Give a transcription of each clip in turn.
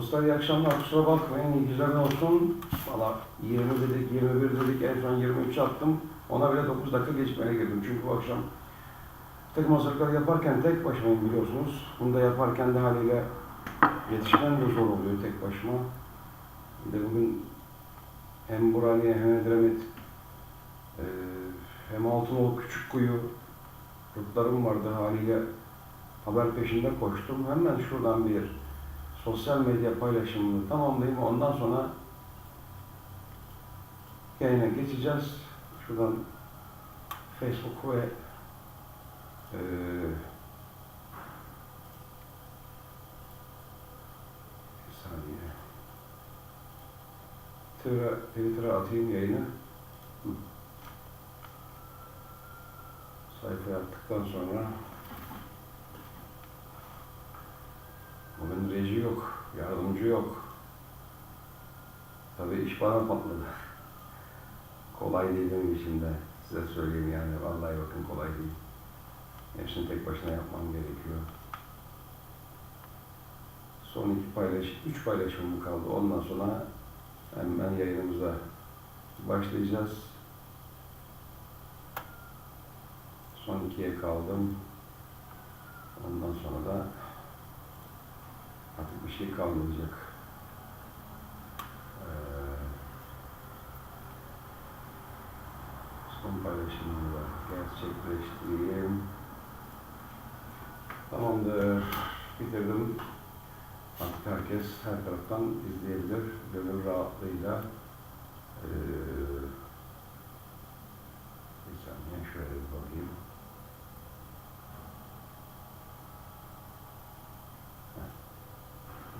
Dostlar iyi akşamlar. Kusura bakmayın. İyi güzel olsun. Valla 20 dedik, 21 dedik. En son 23 attım. Ona bile 9 dakika gecikmeye girdim. Çünkü bu akşam tek hazırlıkları yaparken tek başımayım biliyorsunuz. Bunu da yaparken de haliyle yetişmem de zor oluyor tek başıma. Bir de bugün hem Buraniye hem Edremit eee, hem Altınoluk Küçükkuyu gruplarım vardı haliyle haber peşinde koştum. Hemen şuradan bir sosyal medya paylaşımını tamamlayayım. Ondan sonra yayına geçeceğiz. Şuradan Facebook ve eee bir saniye. Twitter'a, atayım yayını. Hı. Sayfa yaptıktan sonra Reji yok, yardımcı yok. Tabii iş bana patladı. Kolay değil benim için de. Size söyleyeyim yani. Vallahi bakın kolay değil. Hepsini tek başına yapmam gerekiyor. Son iki paylaş, üç paylaşımım kaldı. Ondan sonra hemen yayınımıza başlayacağız. Son ikiye kaldım. Ondan sonra da Artık bir şey kalmayacak. Ee, son paylaşımını da gerçekleştireyim. Tamamdır. Bitirdim. Artık herkes her taraftan izleyebilir. Gönül rahatlığıyla. Ee, bir saniye şöyle bir bakayım.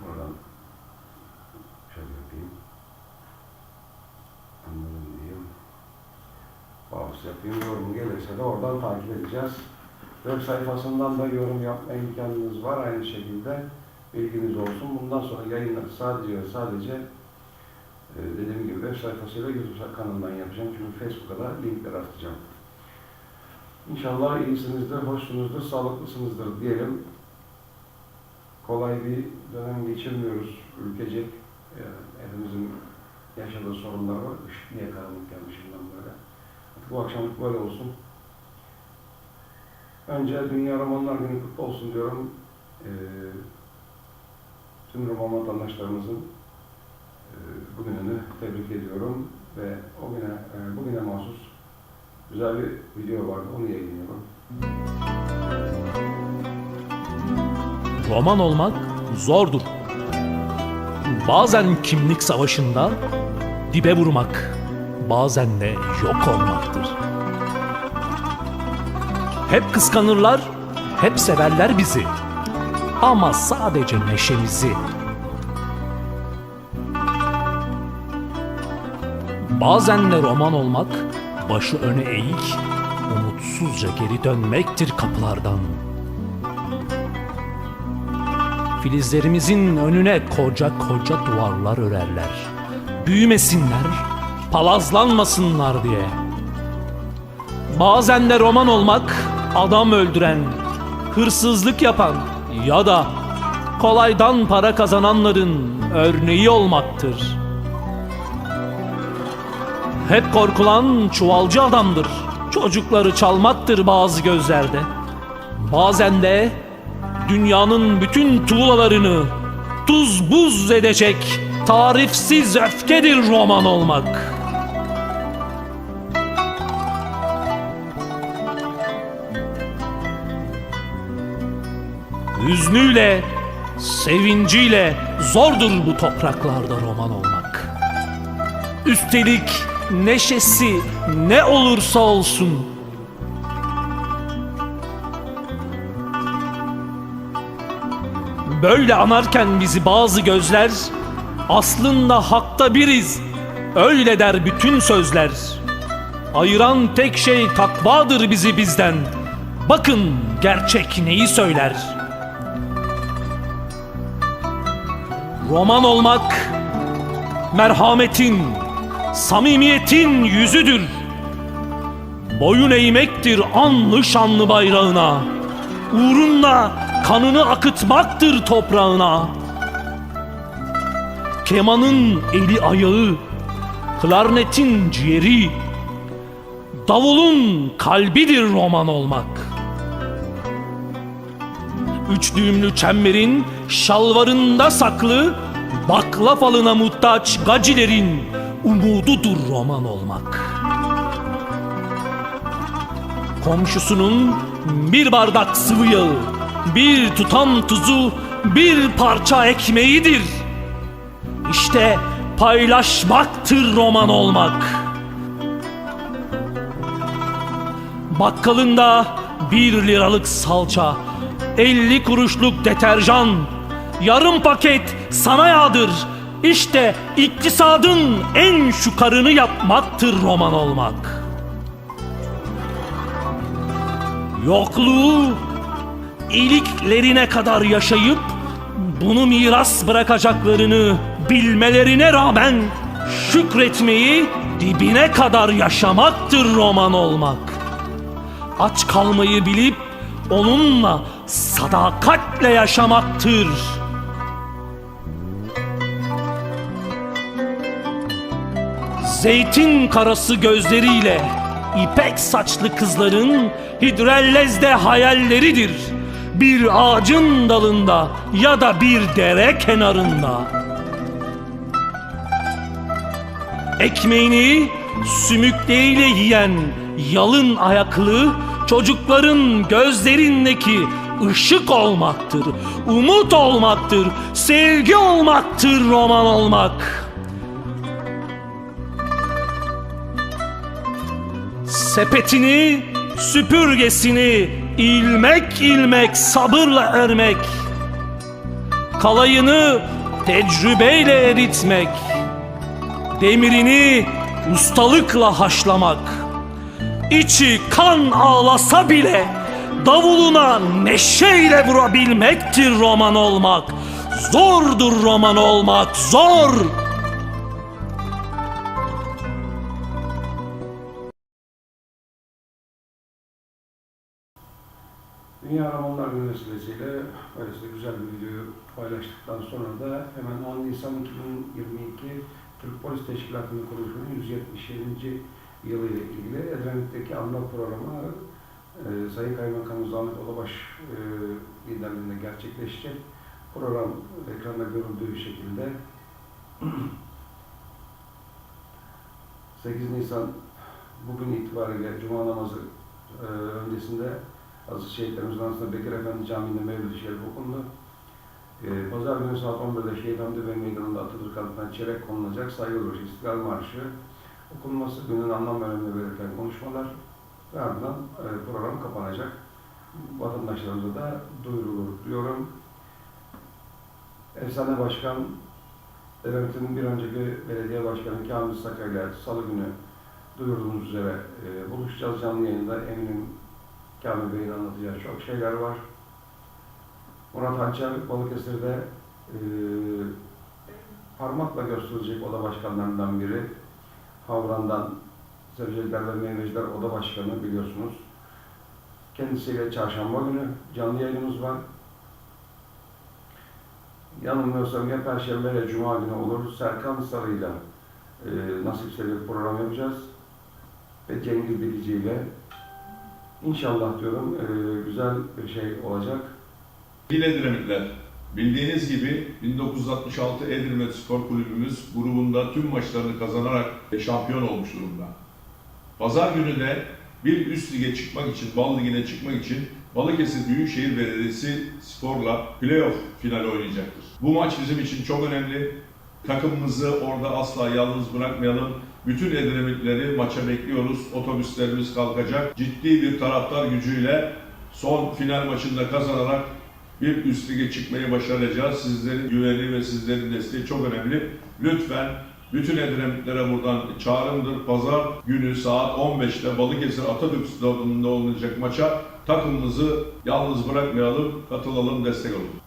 Buradan şöyle yapayım. Anladım diyeyim. Pause yapayım. Yorum gelirse de oradan takip edeceğiz. Web sayfasından da yorum yapma imkanınız var. Aynı şekilde bilginiz olsun. Bundan sonra yayınları sadece sadece e, dediğim gibi web sayfasıyla YouTube kanalından yapacağım. Çünkü Facebook'a da linkler atacağım. İnşallah iyisinizdir, hoşsunuzdur, sağlıklısınızdır diyelim kolay bir dönem geçirmiyoruz ülkecek. Yani hepimizin yaşadığı sorunlar var. Niye karanlık gelmişimden böyle. Bu akşamlık böyle olsun. Önce Dünya Romanlar Günü kutlu olsun diyorum. Ee, tüm roman vatandaşlarımızın e, bugününü tebrik ediyorum ve o güne, e, bugüne mahsus güzel bir video vardı, onu yayınlıyorum. Roman olmak zordur. Bazen kimlik savaşında dibe vurmak, bazen de yok olmaktır. Hep kıskanırlar, hep severler bizi. Ama sadece neşemizi. Bazen de roman olmak, başı öne eğik, umutsuzca geri dönmektir kapılardan. Filizlerimizin önüne koca koca duvarlar örerler. Büyümesinler, palazlanmasınlar diye. Bazen de roman olmak, adam öldüren, hırsızlık yapan ya da kolaydan para kazananların örneği olmaktır. Hep korkulan çuvalcı adamdır. Çocukları çalmaktır bazı gözlerde. Bazen de dünyanın bütün tuğlalarını tuz buz edecek tarifsiz öfkedir roman olmak. Hüznüyle, sevinciyle zordur bu topraklarda roman olmak. Üstelik neşesi ne olursa olsun Böyle anarken bizi bazı gözler aslında hakta biriz. Öyle der bütün sözler. Ayıran tek şey takvadır bizi bizden. Bakın gerçek neyi söyler. Roman olmak merhametin, samimiyetin yüzüdür. Boyun eğmektir anlı şanlı bayrağına. Uğrunda kanını akıtmaktır toprağına. kemanın eli ayağı, klarnetin ciğeri, davulun kalbidir roman olmak. Üç düğümlü çemberin şalvarında saklı, bakla falına muhtaç gacilerin umududur roman olmak. Komşusunun bir bardak sıvı yağı, bir tutam tuzu, bir parça ekmeğidir. İşte paylaşmaktır roman olmak. Bakkalında bir liralık salça, 50 kuruşluk deterjan, yarım paket sana yağdır. İşte iktisadın en şukarını yapmaktır roman olmak. Yokluğu iliklerine kadar yaşayıp bunu miras bırakacaklarını bilmelerine rağmen şükretmeyi dibine kadar yaşamaktır roman olmak. Aç kalmayı bilip onunla sadakatle yaşamaktır. Zeytin karası gözleriyle ipek saçlı kızların hidrellezde hayalleridir. Bir ağacın dalında ya da bir dere kenarında. Ekmeğini sümükleriyle yiyen yalın ayaklı çocukların gözlerindeki ışık olmaktır, umut olmaktır, sevgi olmaktır roman olmak.'' Sepetini, süpürgesini ilmek ilmek sabırla örmek. Kalayını tecrübeyle eritmek. Demirini ustalıkla haşlamak. İçi kan ağlasa bile davuluna neşeyle vurabilmektir roman olmak. Zordur roman olmak, zor. Dünya Romanlar Günü vesilesiyle böylesine güzel bir videoyu paylaştıktan sonra da hemen 10 Nisan 2022 Türk Polis Teşkilatı'nın kuruluşunun 177. yılı ile ilgili Edremit'teki anma programı e, Sayın Kaymakamımız Ahmet Olabaş e, liderliğinde gerçekleşecek. Program ekranda görüldüğü şekilde 8 Nisan bugün itibariyle Cuma namazı e, öncesinde Aziz şehitlerimizin arasında Bekir Efendi Camii'nde Mevlid-i Şerif okundu. Ee, Pazar günü saat 11'de Şehit Hamdi Bey Meydanı'nda Atatürk adına çeyrek konulacak saygı duruşu İstiklal Marşı okunması günün anlam ve önemini belirten konuşmalar ve ardından e, program kapanacak. Vatandaşlarımıza da duyurulur diyorum. Efsane Başkan Devlet'in bir önceki belediye başkanı Kamil Saka ile Salı günü duyurduğumuz üzere e, buluşacağız canlı yayında eminim Kamil Bey'in anlatacağı çok şeyler var. Murat Hançer Balıkesir'de e, parmakla gösterilecek oda başkanlarından biri. Havran'dan Sebzeciler ve Meyveciler Oda Başkanı biliyorsunuz. Kendisiyle çarşamba günü canlı yayınımız var. Yanılmıyorsam ya Perşembe ya Cuma günü olur. Serkan Sarı'yla e, nasipse bir program yapacağız. Ve Cengiz Bilici ile İnşallah diyorum e, güzel bir şey olacak. Sevgili Edremitler, bildiğiniz gibi 1966 Edremit Spor Kulübümüz grubunda tüm maçlarını kazanarak şampiyon olmuş durumda. Pazar günü de bir üst lige çıkmak için, Bal Ligi'ne çıkmak için Balıkesir Büyükşehir Belediyesi Spor'la playoff finali oynayacaktır. Bu maç bizim için çok önemli. Takımımızı orada asla yalnız bırakmayalım. Bütün Edremitleri maça bekliyoruz. Otobüslerimiz kalkacak. Ciddi bir taraftar gücüyle son final maçında kazanarak bir üst lige çıkmayı başaracağız. Sizlerin güveni ve sizlerin desteği çok önemli. Lütfen bütün Edremitlere buradan çağrımdır. Pazar günü saat 15'te Balıkesir Atatürk Stadı'nda olacak maça takımımızı yalnız bırakmayalım, katılalım, destek olun.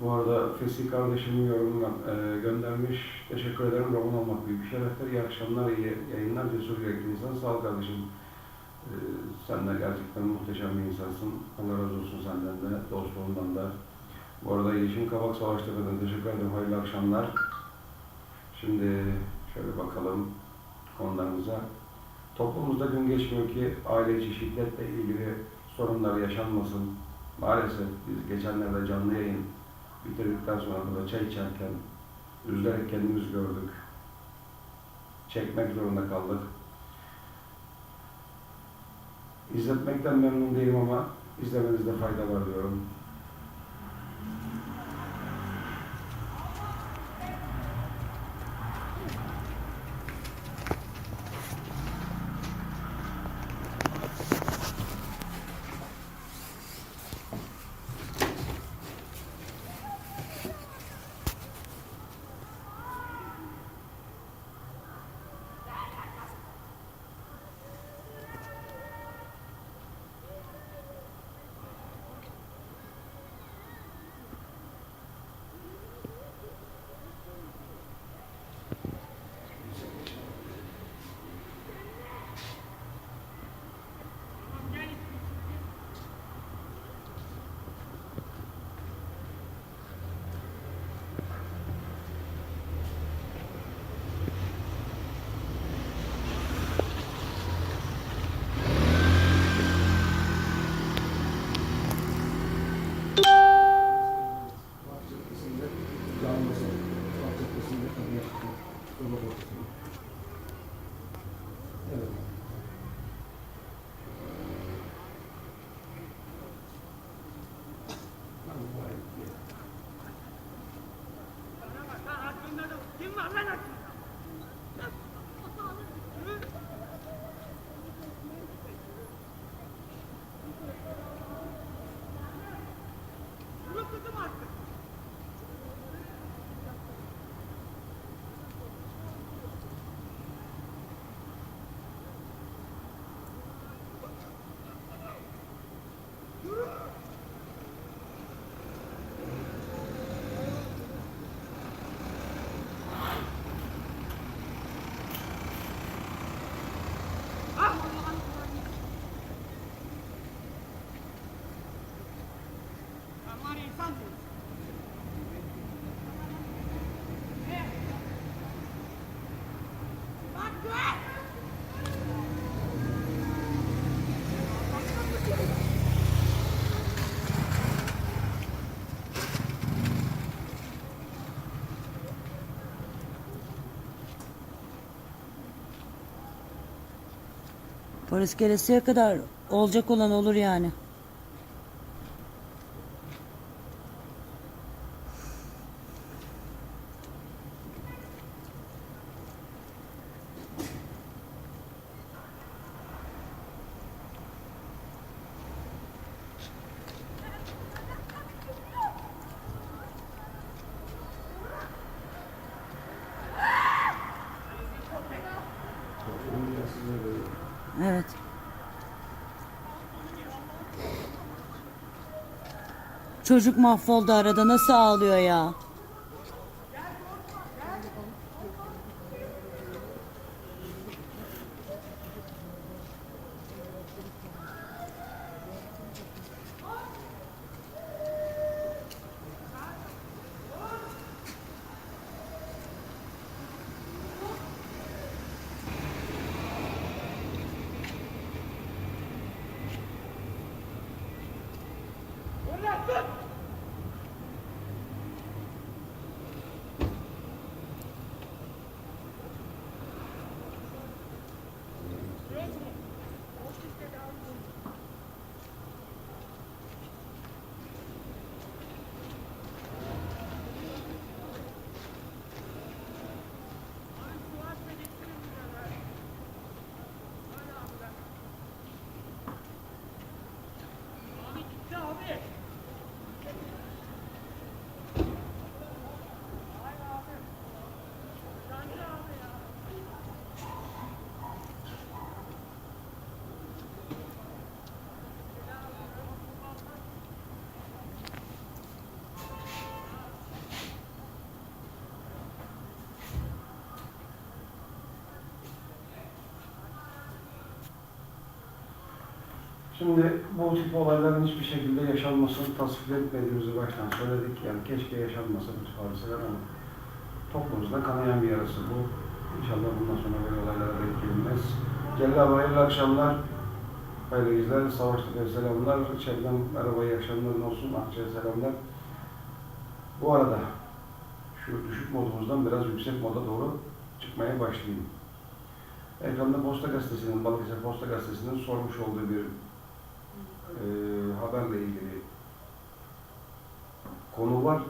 Bu arada Fesih kardeşimin yorumuna e, göndermiş. Teşekkür ederim. Roman olmak büyük bir şereftir. İyi akşamlar, iyi yayınlar. Cesur yürekli insan. Sağ ol kardeşim. E, sen de gerçekten muhteşem bir insansın. Allah razı olsun senden de, dostluğundan da. Bu arada Yeşim Kabak Savaştepe'den teşekkür ederim. Hayırlı akşamlar. Şimdi şöyle bakalım konularımıza. Toplumumuzda gün geçmiyor ki aile içi şiddetle ilgili sorunlar yaşanmasın. Maalesef biz geçenlerde canlı yayın bitirdikten sonra burada çay içerken üzülerek kendimiz gördük. Çekmek zorunda kaldık. İzletmekten memnun değilim ama izlemenizde fayda var diyorum. Polis gelesiye kadar olacak olan olur yani. Evet. Çocuk mahvoldu arada nasıl ağlıyor ya? Şimdi bu tip olayların hiçbir şekilde yaşanmasını tasvip etmediğimizi baştan söyledik. Yani keşke yaşanmasa bu tip hadiseler ama toplumumuzda kanayan bir yarası bu. İnşallah bundan sonra böyle olaylara denk gelinmez. Celal hayırlı akşamlar. Hayırlı geceler. Savaş Tepe'ye selamlar. Merhaba iyi akşamların olsun. Akça'ya selamlar. Bu arada şu düşük modumuzdan biraz yüksek moda doğru çıkmaya başlayayım. Ekranda Posta Gazetesi'nin, Balıkesir Posta Gazetesi'nin sormuş olduğu bir e, haberle ilgili konu var.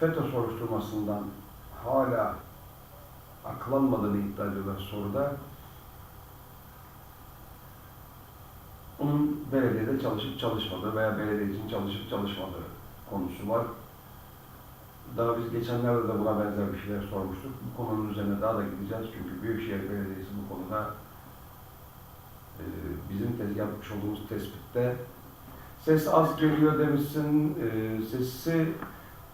FETÖ soruşturmasından hala aklanmadığını iddia ediyorlar soruda. Onun belediyede çalışıp çalışmadığı veya belediye için çalışıp çalışmadığı konusu var. Daha biz geçenlerde de buna benzer bir şeyler sormuştuk. Bu konunun üzerine daha da gideceğiz çünkü Büyükşehir Belediyesi bu konuda e, bizim yapmış olduğumuz tespitte ses az geliyor demişsin. E, sesi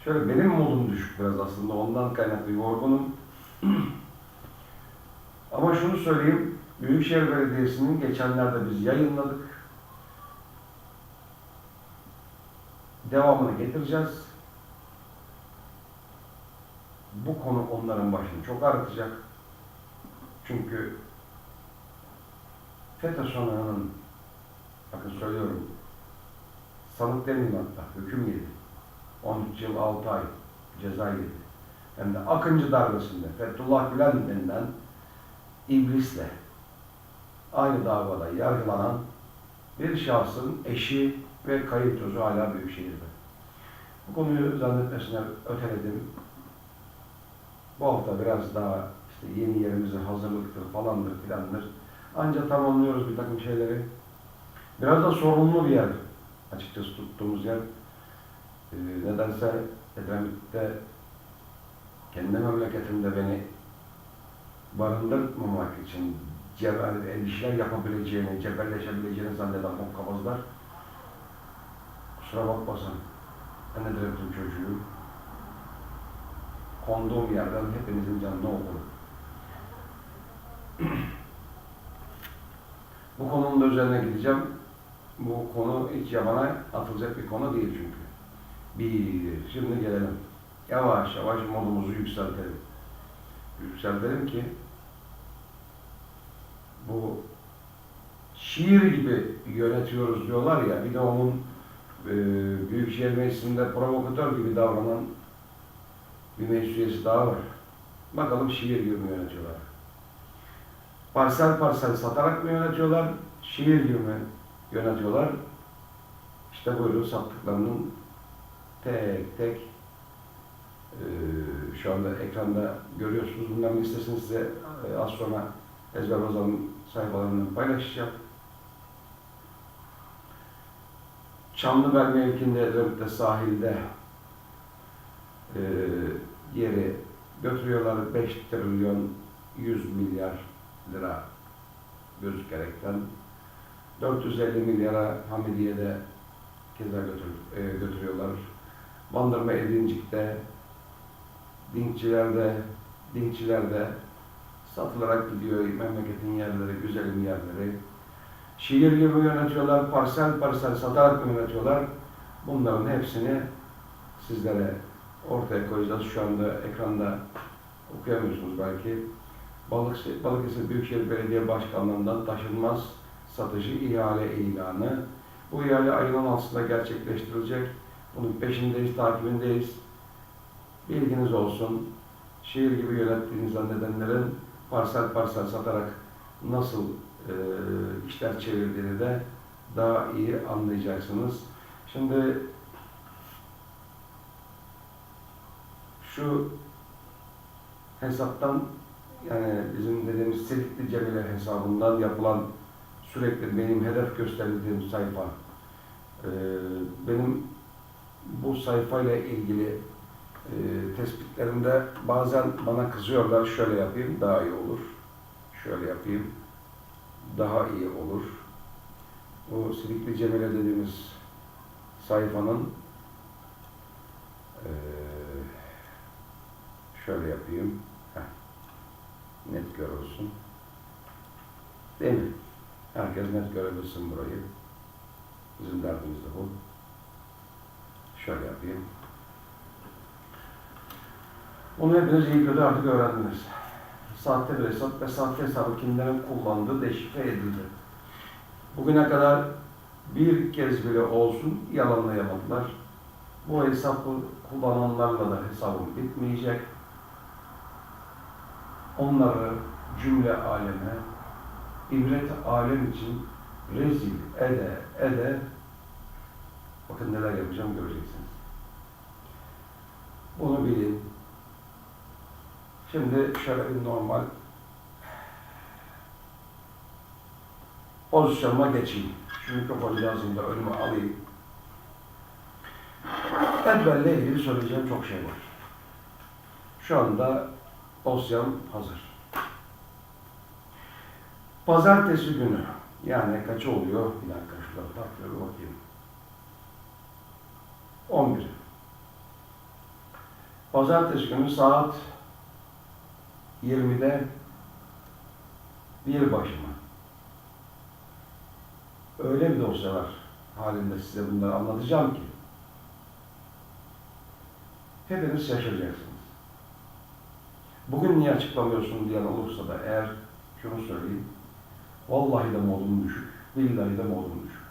şöyle benim modum düşük biraz aslında ondan kaynaklı yorgunum. Ama şunu söyleyeyim. Büyükşehir Belediyesi'nin geçenlerde biz yayınladık. Devamını getireceğiz. Bu konu onların başını çok ağrıtacak. Çünkü FETÖ bakın söylüyorum, sanık demeyeyim hatta, hüküm yedi. 13 yıl 6 ay ceza yedi. Hem de Akıncı darbesinde Fethullah Gülen denilen iblisle aynı davada yargılanan bir şahsın eşi ve kayıp çocuğu hala Büyükşehir'de. Bu konuyu zannetmesine öteledim. Bu hafta biraz daha işte yeni yerimize hazırlıktır falandır filandır. Ancak tamamlıyoruz bir takım şeyleri. Biraz da sorumlu bir yer açıkçası tuttuğumuz yer. Ee, nedense Edremit'te kendi memleketimde beni barındırmamak için cebel, el işler yapabileceğini, cebelleşebileceğini zanneden bu kabazlar kusura bakmasın ben Edremit'in çocuğuyum konduğum yerden hepinizin canını okurum. Bu konunun da üzerine gideceğim. Bu konu hiç yabana atılacak bir konu değil çünkü. Bir, şimdi gelelim. Yavaş yavaş modumuzu yükseltelim. Yükseltelim ki bu şiir gibi yönetiyoruz diyorlar ya, bir de onun e, Büyükşehir Meclisi'nde provokatör gibi davranan bir meclis daha var. Bakalım şiir gibi yönetiyorlar? Parsel parsel satarak mı yönetiyorlar? Şiir gibi mi yönetiyorlar? İşte buyurun sattıklarının tek tek eee, şu anda ekranda görüyorsunuz. Bunların listesini size e, az sonra Ezber Ozan'ın sayfalarından paylaşacağım. Çamlıbel mevkinde Edremit'te sahilde e, yeri götürüyorlar 5 trilyon 100 milyar lira gözükerekten 450 milyara Hamidiye'de keza götür, e, götürüyorlar. Bandırma Edincik'te Dinkçilerde Dinkçilerde satılarak gidiyor memleketin yerleri, güzelim yerleri. Şiir gibi yönetiyorlar, parsel parsel satarak mı yönetiyorlar? Bunların hepsini sizlere ortaya koyacağız. Şu anda ekranda okuyamıyorsunuz belki. Balıkesir, Balıkesir Büyükşehir Belediye Başkanlığı'ndan taşınmaz satıcı ihale ilanı. Bu ihale ayın 16'sında gerçekleştirilecek. Bunun peşindeyiz, takibindeyiz. Bilginiz olsun. Şehir gibi yönettiğini zannedenlerin parsel parsel satarak nasıl e, işler çevirdiğini de daha iyi anlayacaksınız. Şimdi şu hesaptan yani bizim dediğimiz Selikli Cemile hesabından yapılan sürekli benim hedef gösterildiğim sayfa Ee, benim bu sayfayla ilgili e, tespitlerimde bazen bana kızıyorlar şöyle yapayım daha iyi olur şöyle yapayım daha iyi olur bu Silikli Cemile dediğimiz sayfanın eee Şöyle yapayım. Net görürsün. Değil mi? Herkes net görebilsin burayı. Bizim derdimiz de bu. Şöyle yapayım. Bunu hepiniz iyi kötü artık öğrendiniz. Sahte bir hesap ve sahte hesabı kimlerin kullandığı deşifre edildi. Bugüne kadar bir kez bile olsun yalanlayamadılar. Bu hesabı kullananlarla da hesabım bitmeyecek. Onları cümle aleme, ibret alem için rezil ede ede bakın neler yapacağım göreceksiniz. Bunu bilin. Şimdi bir normal pozisyonuma geçeyim. Şu mikrofonu cihazını da önüme alayım. Edwell'le ilgili söyleyeceğim çok şey var. Şu anda dosyam hazır. Pazartesi günü, yani kaçı oluyor? Bir dakika şurada takvime bakayım. 11. Pazartesi günü saat 20'de bir başıma. Öyle bir dosyalar halinde size bunları anlatacağım ki hepiniz şaşıracaksınız. Bugün niye açıklamıyorsun diyen olursa da eğer şunu söyleyeyim. Vallahi de modum düşük. Billahi de modum düşük.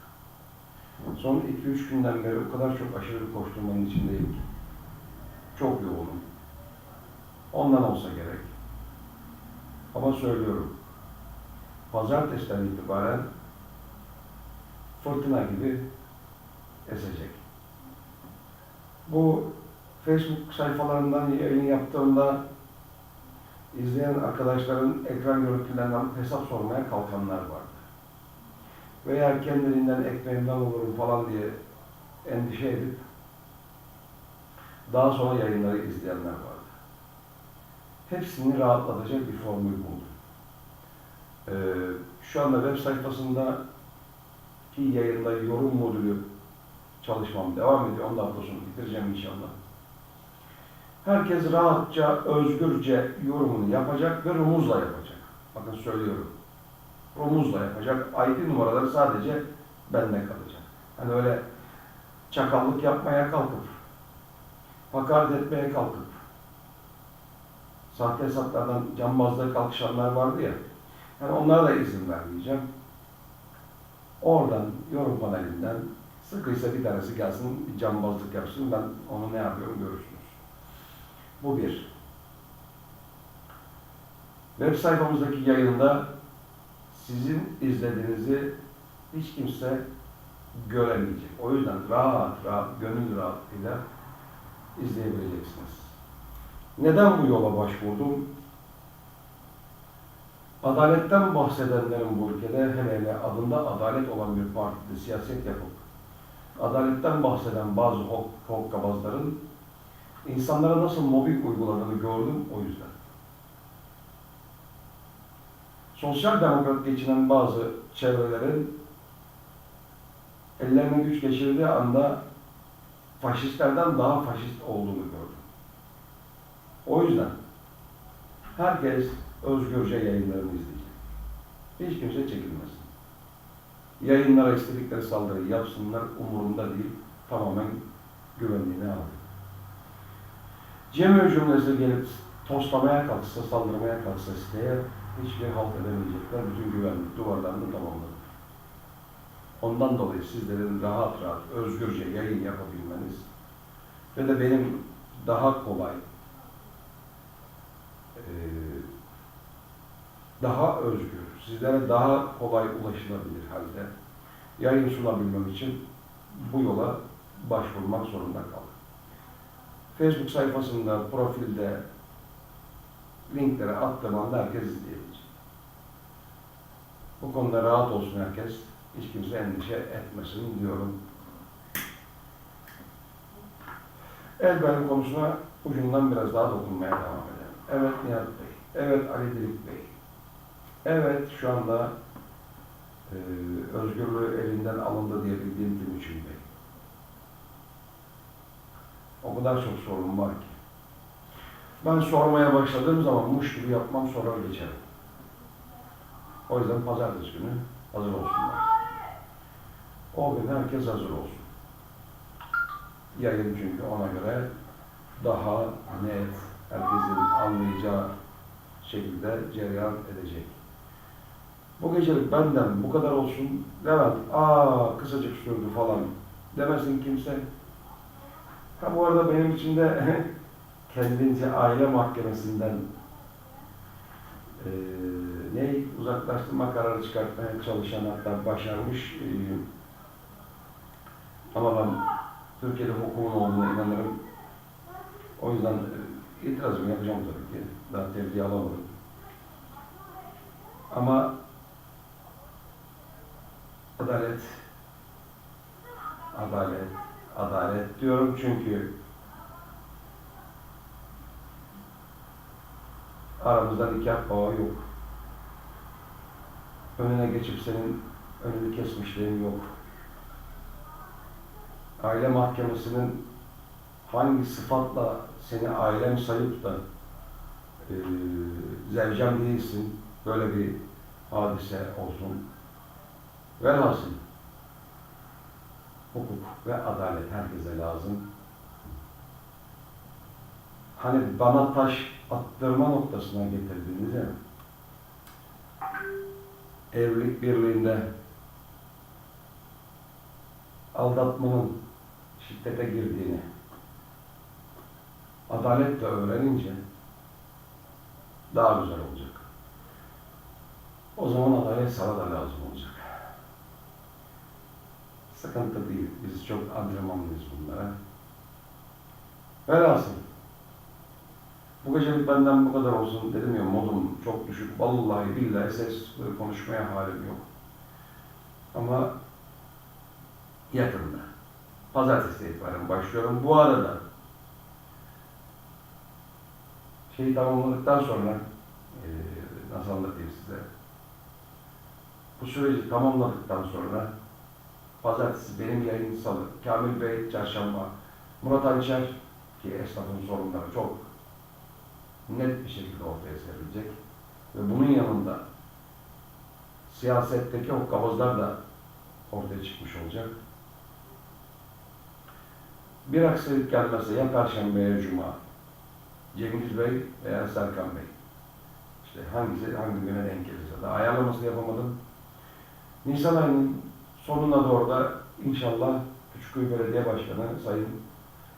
Son 2-3 günden beri o kadar çok aşırı koşturmanın içindeyim ki. Çok yoğunum. Ondan olsa gerek. Ama söylüyorum. Pazartesiden itibaren fırtına gibi esecek. Bu Facebook sayfalarından yayın yaptığımda izleyen arkadaşların ekran görüntülerinden alıp hesap sormaya kalkanlar vardı. Veya kendiliğinden ekmeğimden olurum falan diye endişe edip daha sonra yayınları izleyenler vardı. Hepsini rahatlatacak bir formül buldum. Ee, şu anda web sayfasında ki yayında yorum modülü çalışmam devam ediyor. 10 hafta sonra bitireceğim inşallah. Herkes rahatça, özgürce yorumunu yapacak ve rumuzla yapacak. Bakın söylüyorum. Rumuzla yapacak. IP numaraları sadece bende kalacak. Hani öyle çakallık yapmaya kalkıp, hakaret etmeye kalkıp, sahte hesaplardan cambazlığa kalkışanlar vardı ya, yani onlara da izin vermeyeceğim. Oradan, yorum panelinden sıkıysa bir tanesi gelsin, bir cambazlık yapsın, ben onu ne yapıyorum görürsünüz. Bu bir. Web sayfamızdaki yayında sizin izlediğinizi hiç kimse göremeyecek. O yüzden rahat rahat, gönül rahatlığıyla izleyebileceksiniz. Neden bu yola başvurdum? Adaletten bahsedenlerin bu ülkede hele hele adında adalet olan bir partide siyaset yapıp adaletten bahseden bazı hok, hokkabazların insanlara nasıl mobbing uyguladığını gördüm o yüzden. Sosyal demokrat geçinen bazı çevrelerin ellerine güç geçirdiği anda faşistlerden daha faşist olduğunu gördüm. O yüzden herkes özgürce yayınlarını izleyecek. Hiç kimse çekinmesin. Yayınlara istedikleri saldırıyı yapsınlar, umurumda değil. Tamamen güvenliğine aldım. Cemil cümlesi gelip toslamaya kalksa, saldırmaya kalksa siteye hiçbir halt edemeyecekler. Bütün güvenlik duvarlarını tamamladık. Ondan dolayı sizlerin rahat rahat, özgürce yayın yapabilmeniz ve de benim daha kolay, eee, daha özgür, sizlere daha kolay ulaşılabilir halde yayın sunabilmem için bu yola başvurmak zorunda kaldım. Facebook sayfasında, profilde linkleri attığım anda herkes izleyebilecek. Bu konuda rahat olsun herkes. Hiç kimse endişe etmesin diyorum. Ezberin konusuna ucundan biraz daha dokunmaya devam edelim. Evet Nihat Bey, evet Ali Dilik Bey, evet şu anda e, özgürlüğü elinden alındı diye bildiğim Timuçin Bey. O kadar çok sorun var ki. Ben sormaya başladığım zaman muş gibi yapmam sonra geçerim. O yüzden pazartesi günü hazır olsunlar. O gün herkes hazır olsun. Yayın çünkü ona göre daha net, herkesin anlayacağı şekilde cereyan edecek. Bu gecelik benden bu kadar olsun. Levent, aa kısacık sürdü falan demesin kimse. Ha bu arada benim için de kendince aile mahkemesinden eee ne uzaklaştırma kararı çıkartmaya çalışan hatta başarmış. Eee, ama ben Türkiye'de hukukun olduğuna inanırım. O yüzden e, itirazımı yapacağım tabii ki. Daha tebliğ alamadım. Ama adalet, adalet, adalet diyorum çünkü aramızda nikah bağı yok. Önüne geçip senin önünü kesmişliğin yok. Aile mahkemesinin hangi sıfatla seni ailem sayıp da e, zevcem değilsin, böyle bir hadise olsun. Velhasıl hukuk ve adalet herkese lazım. Hani bana taş attırma noktasına getirdiniz ya. Evlilik birliğinde aldatmanın şiddete girdiğini adaletle öğrenince daha güzel olacak. O zaman adalet sana da lazım olacak. Sıkıntı değil. Biz çok antrenmanlıyız bunlara. Velhasıl bu gecelik benden bu kadar olsun dedim ya modum çok düşük. Vallahi billahi ses konuşmaya halim yok. Ama yakında. Pazartesi itibaren başlıyorum. Bu arada şeyi tamamladıktan sonra eee, nasıl anlatayım size? Bu süreci tamamladıktan sonra pazartesi benim yayın salı, Kamil Bey çarşamba, Murat Ançer ki esnafın sorunları çok net bir şekilde ortaya serilecek ve bunun yanında siyasetteki hokkabazlar da ortaya çıkmış olacak. Bir aksilik gelmezse ya Perşembe ya Cuma Cengiz Bey veya Serkan Bey. İşte hangisi hangi güne denk gelirse de ayarlamasını yapamadım. Nisan ayının sonuna doğru da inşallah Küçükköy Belediye Başkanı Sayın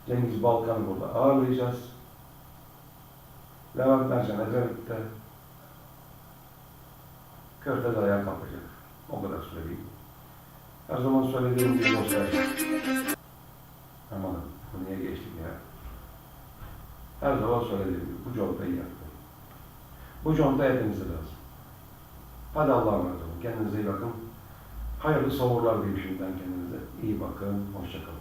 Cengiz Balkan'ı burada ağırlayacağız. Levent Mercan Ezemit'te Körfez ayağa kalkacak. O kadar söyleyeyim. Her zaman söylediğim gibi dostlar. Aman bu niye geçtik ya? Her zaman söylediğim gibi bu contayı yaptım. Bu conta hepimize lazım. Hadi Allah'a emanet olun. Kendinize iyi bakın. Hayırlı savurlar diyeyim şimdiden kendinize. İyi bakın, hoşçakalın.